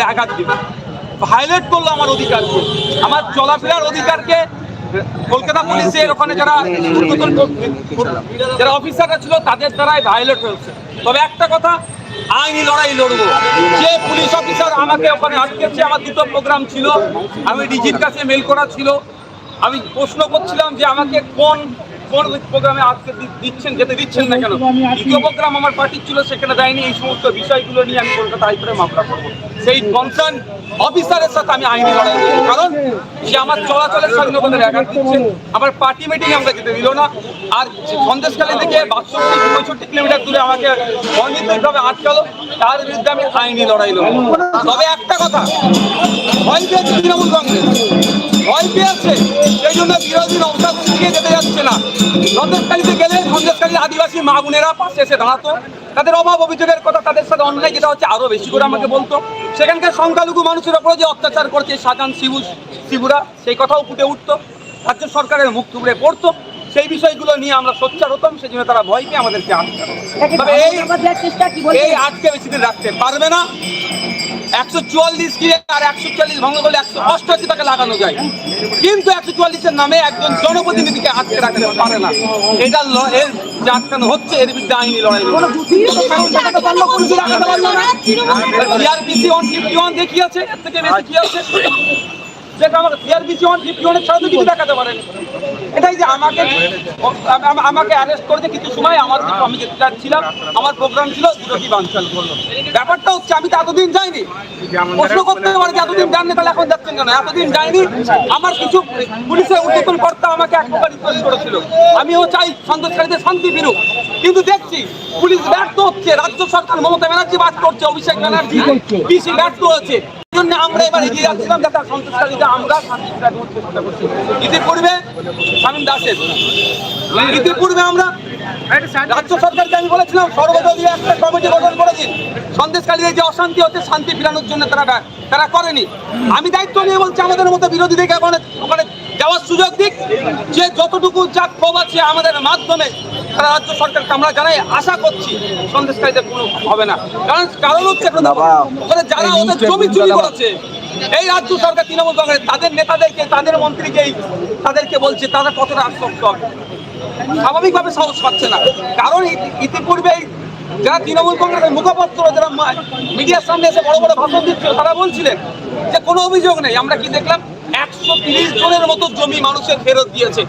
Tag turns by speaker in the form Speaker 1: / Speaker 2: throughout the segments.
Speaker 1: ব্যাঘাত দিল ভায়োলেট করল আমার অধিকারকে। আমার চলাফেরার অধিকারকে কলকাতা পুলিশের ওখানে যারা যারা অফিসাররা ছিল তাদের দ্বারাই ভায়োলেট হয়েছে। তবে একটা কথা, আইনি লড়াই লড়বো। যে পুলিশ অফিসার আমাকে ওখানে আটকেছে, আমার দুটো প্রোগ্রাম ছিল। আমি ডিজির কাছে মেল করা ছিল। আমি প্রশ্ন করছিলাম যে আমাকে কোন কোন প্রোগ্রামে আজকে দিচ্ছেন যেতে দিচ্ছেন না কেন? দ্বিতীয় প্রোগ্রাম আমার পার্টির ছিল সেখানে দেয়নি। এই সমস্ত বিষয়গুলো নিয়ে আমি কলকাতা হাইকোর্টে মামলা করব। সেই কনসার্ন অফিসারের সাথে আমি আইনি লড়াই কারণ সে আমার চলাচলের স্বাধীনতার আঘাত দিচ্ছে আমার পার্টি মিটিং আমরা যেতে দিল না। আর সন্দেশকালী থেকে বাষট্টি পঁয়ষট্টি কিলোমিটার দূরে আমাকে অনির্দিষ্টভাবে আটকালো। তার বিরুদ্ধে আমি আইনি লড়াই লড়বো। তবে একটা কথা ভয় পেয়েছে তৃণমূল কংগ্রেস। ভয় পেয়েছে সেই জন্য বিরোধী অবস্থা থেকে যেতে যাচ্ছে না। সন্দেশকালীতে গেলে সন্দেশকারী আদিবাসী মা বোনেরা পাশে এসে দাঁড়াতো। তাদের অভাব অভিযোগের কথা তাদের সাথে অন্যায় যেটা হচ্ছে আরও বেশি করে আমাকে বলতো। সেখানকার সংখ্যালঘু মানুষের ওপরে যে অত্যাচার করছে সাজান শিবু শিবুরা, সেই কথাও ফুটে উঠতো। রাজ্য সরকারের মুখ থুবড়ে পড়তো। সেই বিষয়গুলো নিয়ে আমরা সোচ্চার হতাম সেই জন্য তারা ভয় পেয়ে আমাদেরকে তবে এই এই আজকে বেশি দিন রাখতে পারবে না একশো চুয়াল্লিশ কি আর একশো চুয়াল্লিশ ভঙ্গ করলে একশো অষ্টআশি টাকা লাগানো যায় কিন্তু একশো চুয়াল্লিশের নামে একজন জনপ্রতিনিধিকে আটকে রাখতে পারে না এটা ল- এর যে আটকানো হচ্ছে এর বিরুদ্ধে আইনি লড়াই সিআরপিসি ওয়ান ফিফটি ওয়ান দেখিয়েছে এর থেকে বেশি কি আছে যেটা আমাকে ছাড়া তো কিছু দেখাতে পারেন। এটাই যে আমাকে আম- আম- আমাকে অ্যারেস্ট করেছে কিছু সময় আমার আমি ছিলাম আমার প্রোগ্রাম ছিল দুটো কি বানচাল করল। ব্যাপারটা হচ্ছে আমি তো এতদিন যাইনি। প্রশ্ন করতে পারে যে এতদিন যাননি তাহলে এখন যাচ্ছেন কেন? এতদিন যাইনি আমার কিছু পুলিশের উদ্বোধন কর্তা আমাকে এক প্রকার রিকোয়েস্ট করেছিল। আমিও চাই সন্দেশকারীদের শান্তি ফিরুক। কিন্তু দেখছি পুলিশ ব্যর্থ হচ্ছে রাজ্য সরকার মমতা ব্যানার্জি বাদ করছে অভিষেক ব্যানার্জি পিসি ব্যর্থ হচ্ছে জন্য আমরা এবার এগিয়ে যাচ্ছিলাম যাতে সন্ত্রাসকারীদের আমরা শান্তি করছি ইতিপূর্বে স্বামীন দাসের। ইতিপূর্বে আমরা রাজ্য সরকারকে আমি বলেছিলাম, সর্বদলীয় একটা কমিটি গঠন করেছি। সন্দেশকারীদের যে অশান্তি হচ্ছে, শান্তি ফেরানোর জন্য তারা তারা করেনি। আমি দায়িত্ব নিয়ে বলছি, আমাদের মতো বিরোধীদেরকে ওখানে ওখানে যাওয়ার সুযোগ দিক। যে যতটুকু যা ক্ষোভ আছে আমাদের মাধ্যমে তারা রাজ্য সরকারকে আমরা জানাই আশা করছি সন্দেশকারীদের কোনো হবে না। কারণ কারণ হচ্ছে ওখানে যারা ওদের জমি চুরি করেছে এই রাজ্য সরকার তৃণমূল কংগ্রেস তাদের নেতাদেরকে তাদের মন্ত্রীকেই তাদেরকে বলছে তারা কতটা আশ্বস্ত হবে। স্বাভাবিকভাবে সাহস পাচ্ছে না। কারণ ইতিপূর্বেই ইতিপূর্বে যারা তৃণমূল কংগ্রেসের মুখপাত্র, যারা মিডিয়ার সামনে এসে বড় বড় ভাষণ দিচ্ছিল, তারা বলছিলেন যে কোনো অভিযোগ নেই। আমরা কি দেখলাম? একশো তিরিশ জনের মতো জমি মানুষের ফেরত দিয়েছে।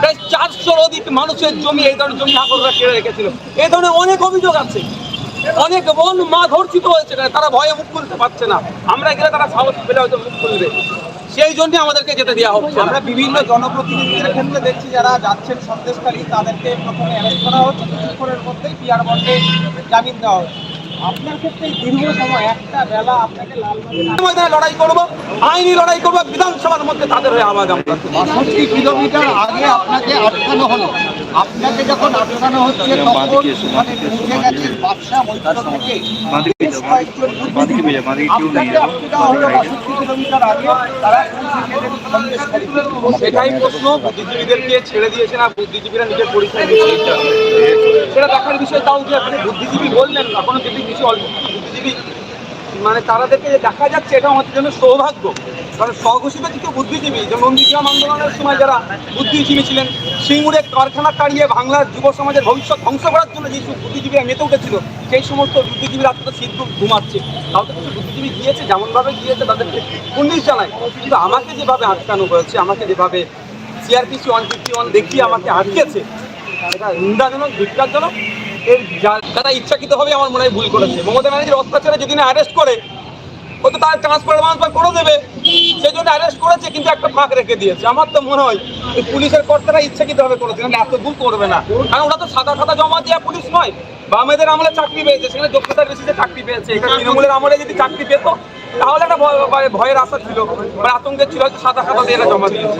Speaker 1: প্রায় চারশোর অধিক মানুষের জমি এই ধরনের জমি হাকররা কেড়ে রেখেছিল। এই ধরনের অনেক অভিযোগ আছে। অনেক বন মা ধর্ষিত হয়েছে, তারা ভয়ে মুখ খুলতে পারছে না। আমরা গেলে তারা সাহস পেলে হয়তো মুখ খুলবে। সেই জন্য আমাদেরকে যেতে দেওয়া হচ্ছে।
Speaker 2: আমরা বিভিন্ন জনপ্রতিনিধিদের ক্ষেত্রে দেখছি যারা যাচ্ছেন সন্দেশকারী তাদেরকে প্রথমে অ্যারেস্ট করা হচ্ছে। কিছুক্ষণের মধ্যেই পিয়ার বন্ডে জামিন দেওয়া হচ্ছে। আপনার ক্ষেত্রে দীর্ঘ সময় একটা বেলা আপনাকে লাল
Speaker 1: ময়দানে লড়াই করব। আইনি লড়াই করব বিধানসভার মধ্যে তাদের হয়ে আওয়াজ আমরা
Speaker 3: বাষট্টি কিলোমিটার আগে আপনাকে আটকানো হলো। আপনাকে যখন আটকানো হচ্ছে তখন মানে বাদশাহ থেকে। বেশ কয়েকজন কিলোমিটার আগে। তারা
Speaker 1: সেটাই প্রশ্ন বুদ্ধিজীবীদেরকে ছেড়ে দিয়েছে না? বুদ্ধিজীবীরা নিজের পরিচয় সেটা দেখার বিষয় তাও যে আপনি বুদ্ধিজীবী বললেন এখনও যদি কিছু অল্প মানে তাদেরকে যে দেখা যাচ্ছে, এটা আমাদের জন্য সৌভাগ্য। কারণ স্বঘোষিত কিছু বুদ্ধিজীবী যে নন্দীগ্রাম আন্দোলনের সময় যারা বুদ্ধিজীবী ছিলেন, সিঙ্গুরের কারখানা তাড়িয়ে বাংলার যুব সমাজের ভবিষ্যৎ ধ্বংস করার জন্য যেসব বুদ্ধিজীবীরা মেতে উঠেছিল, সেই সমস্ত বুদ্ধিজীবীরা আজকে সিদ্ধ ঘুমাচ্ছে। তাও তো কিছু বুদ্ধিজীবী গিয়েছে, যেমনভাবে গিয়েছে, তাদেরকে পুলিশ জানায়। কিন্তু আমাকে যেভাবে আটকানো হয়েছে, আমাকে যেভাবে সিআরপিসি ওয়ান ফিফটি ওয়ান দেখিয়ে আমাকে আটকেছে এটা নিন্দাজনক, ধিক্কারজনক। এর যা- হবে আমার মনে হয় ভুল করেছে। মমতা ব্যানার্জির অত্যাচারে যদি না অ্যারেস্ট করে, ও তো তার ট্রান্সফার ট্রান্সফার করে দেবে। সেই জন্য অ্যারেস্ট করেছে, কিন্তু একটা ফাঁক রেখে দিয়েছে। আমার তো মনে হয় পুলিশের কর্তারা ইচ্ছাকৃতভাবে করেছে এত ভুল করবে না। কারণ ওরা তো সাদা সাদা জমা দেওয়া পুলিশ নয়। বামেদের আমলে চাকরি পেয়েছে, সেখানে যোগ্যতার বেশিতে চাকরি পেয়েছে। তৃণমূলের আমলে যদি চাকরি পেত, তাহলে একটা ভয়- ভয়- ভয়ের আশা ছিল। বা আতঙ্কের ছিল, হয়তো সাদা সাদা দিয়ে জমা দিয়েছে।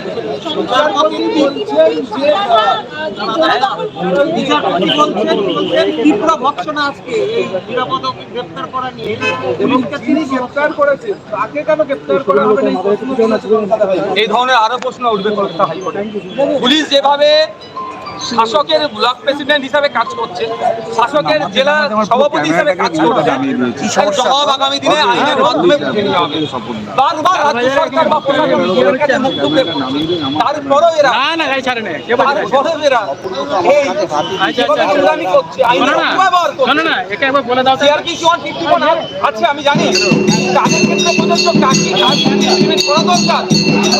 Speaker 2: এই
Speaker 1: ধরনের আরও প্রশ্ন উঠবে পুলিশ যেভাবে শাসকের ব্লক প্রেসিডেন্ট হিসাবে কাজ করছে শাসকের জেলা সভাপতি হিসাবে কাজ করছে। জবাব আগামী দিনে আইনের মাধ্যমে বারবার রাজ্য সরকার বা প্রশাসন কাছে মুখ তুলে তারপরেও এরা
Speaker 4: না না গাড়ি ছাড়ে না কে
Speaker 1: তারপরেও এরা এই করছে আইনের করছে।
Speaker 4: শোনো না একে একবার বলে দাও তো।
Speaker 1: সিআরপিসি ওয়ান ফিফটি ওয়ান আছে আমি জানি। তাদের ক্ষেত্রে পর্যন্ত কাকে কাকে ইমপ্লিমেন্ট করা দরকার?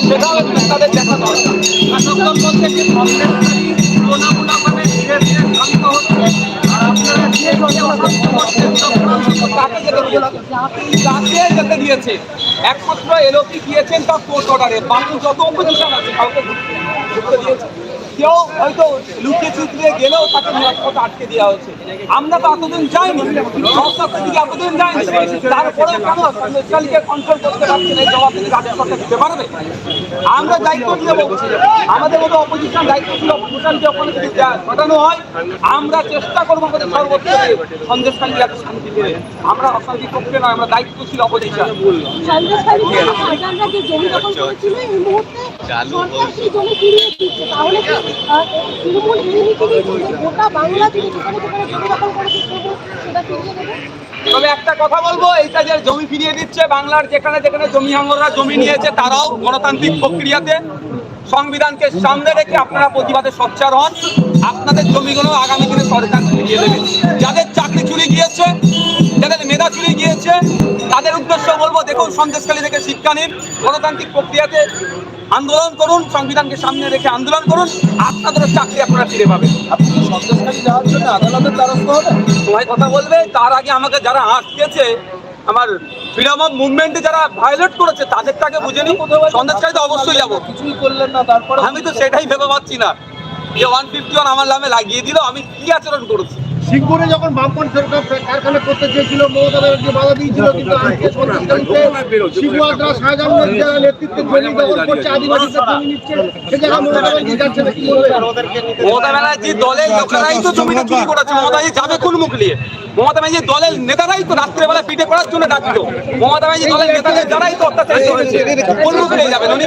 Speaker 1: সেটাও একটু তাদের দেখা দরকার। শাসকদল বলতে কংগ্রেসকারী ধীরে একমাত্র এলওপি দিয়েছেন তার কোর্ট অর্ডারে বাকি যত অপোজিশন আছে কাউকে কেউ হয়তো লুকিয়ে চুকিয়ে গেলেও তাকে নিরাপত্তা আটকে দেওয়া হয়েছে। আমরা তো এতদিন যাইনি। সংস্থার দিকে এতদিন যাইনি। তারপরে কেন সন্দেশকালীকে কন্ট্রোল করতে পারছে না? এই জবাব রাজ্য সরকার দিতে পারবে? আমরা দায়িত্ব নিয়ে বলছি। আমাদের মতো অপোজিশন দায়িত্ব ছিল অপোজিশনকে ওখানে যদি ঘটানো হয় আমরা চেষ্টা করব আমাদের সর্বোচ্চ সন্দেশকালী যাতে শান্তি পেয়ে আমরা অশান্তি পক্ষে নয় আমরা দায়িত্বশীল অপোজিশন
Speaker 5: সন্দেশখালীতে সরকাররা যে জমি দখল করেছিল এই মুহূর্তে সরকার সেই জমি ফিরিয়ে দিচ্ছে। তাহলে তবু
Speaker 1: একটা কথা বলব, এইটা যে জমি ফিরিয়ে দিচ্ছে, বাংলার যেখানে যেখানে জমি হাঙ্গররা জমি নিয়েছে, তারাও গণতান্ত্রিক প্রক্রিয়াতে সংবিধানকে সামনে রেখে আপনারা প্রতিবাদে সোচ্চার হন। আপনাদের জমিগুলো আগামী দিনে সরকার ফিরিয়ে দেবে। যাদের চাকরি চুরি গিয়েছে মেধা গিয়েছে তাদের উদ্দেশ্য বলব দেখুন সন্দেশকালী থেকে শিক্ষা নিন গণতান্ত্রিক প্রক্রিয়াতে আন্দোলন করুন সংবিধানকে সামনে রেখে আন্দোলন করুন আপনাদের চাকরি আপনারা ফিরে পাবেন।
Speaker 2: আপনি সন্দেশকারী যাওয়ার জন্য আদালতের দ্বারস্থ
Speaker 1: সবাই কথা বলবে তার আগে আমাকে যারা আটকেছে আমার ফ্রিডম অফ মুভমেন্টে যারা ভায়োলেট করেছে তাদেরটাকে বুঝে নি সন্দেশকারী তো অবশ্যই যাব।
Speaker 2: কিছুই করলেন না তারপরে
Speaker 1: আমি তো সেটাই ভেবে পাচ্ছি না। যে ওয়ান ফিফটি ওয়ান আমার নামে লাগিয়ে দিল আমি কি আচরণ করেছি?
Speaker 3: সিঙ্গুরে যখন বামপন্থী সরকার কারখানা করতে চেয়েছিল মমতা ব্যানার্জি বাধা দিয়েছিল কিন্তু আজকে শিবুয়াদরা শাহজাহানের যারা নেতৃত্বে জমি দখল করছে আদিবাসীদের জমি নিচ্ছে সে জায়গায় মমতা ব্যানার্জি যাচ্ছে না কি
Speaker 1: মমতা দলের লোকেরাই তো জমিটা চুরি করেছে মমতা যাবে কোন মুখ নিয়ে মমতা ব্যানার্জির দলের নেতারাই তো রাত্রেবেলা পিঠে করার জন্য ডাকলো মমতা ব্যানার্জির দলের নেতাদের যারাই তো অত্যাচার করেছে কোন মুখ নিয়ে যাবেন উনি